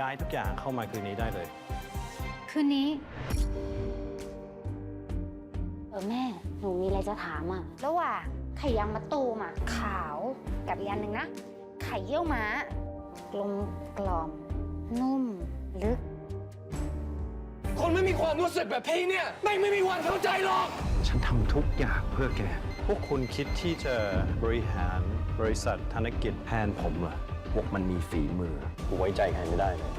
ย้ายทุกอย่างเข้ามาคืนนี้ได้เลย คืนนี้ เออแม่ หนูมีอะไรจะถามอะระหว่างไข่ยางมะตูมอะขาวกับอีกอันหนึ่งนะ ไข่เยี่ยวม้ากลมกล่อม นุ่ม ลึก คนไม่มีความรู้สึกแบบพี่เนี่ยไม่งไม่มีวันเข้าใจหรอก ฉันทำทุกอย่างเพื่อแก พวกคุณคิดที่จะบริหารบริษัทธนกิจแทนผมเหรอ พวกมันมีฝีมือกูไว้ใจใครไม่ได้เลย